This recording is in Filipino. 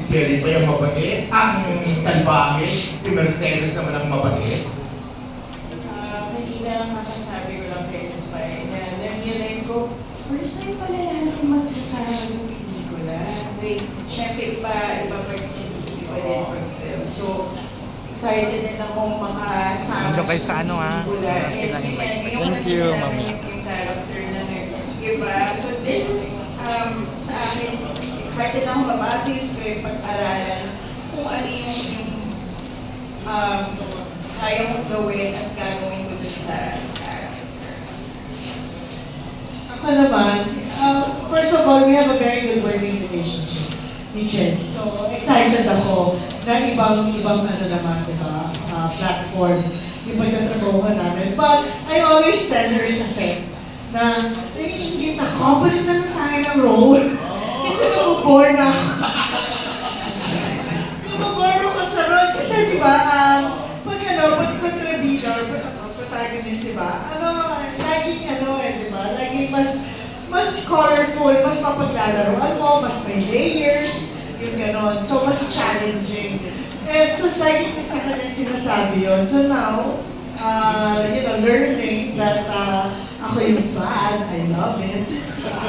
Si Cherry pa yung mabait, ang salbahe, si Mercedes naman ang mabait. Ah, kanina makasabi ko lang kay Miss Pai na na-realize ko, first time pala natin magsasama sa pelikula. Wait, syempre iba, iba pag iba din pag film. So, excited din akong makasama sa ano, ah. pelikula. And Kailangan yun, mag- yung Thank you, Mami. namin yung character na nag-iba. So, this is, um, sa akin, excited akong mabasa yung script, pag-aralan kung ano yung, yung um, kaya kong gawin at gagawin ko dun sa, sa character. Ako naman, uh, first of all, we have a very good working relationship ni Jen. So, excited ako na ibang, ibang ano naman, di ba, uh, platform yung pagtatrabaho namin. But, I always tell her sa set na naiingit ako, balik na lang tayo ng role. Nabobore na ako. nabobore ako sa role. Kasi, di ba, um, pag ano, pag pag ano, protagonist, di ba, ano, laging ano eh, di ba, laging mas, mas colorful, mas mapaglalaroan mo, mas may layers, yung ganon. So, mas challenging. Eh, so, lagi ko sa kanya sinasabi yun. So now, uh, you know, learning that uh, ako yung bad, I love it.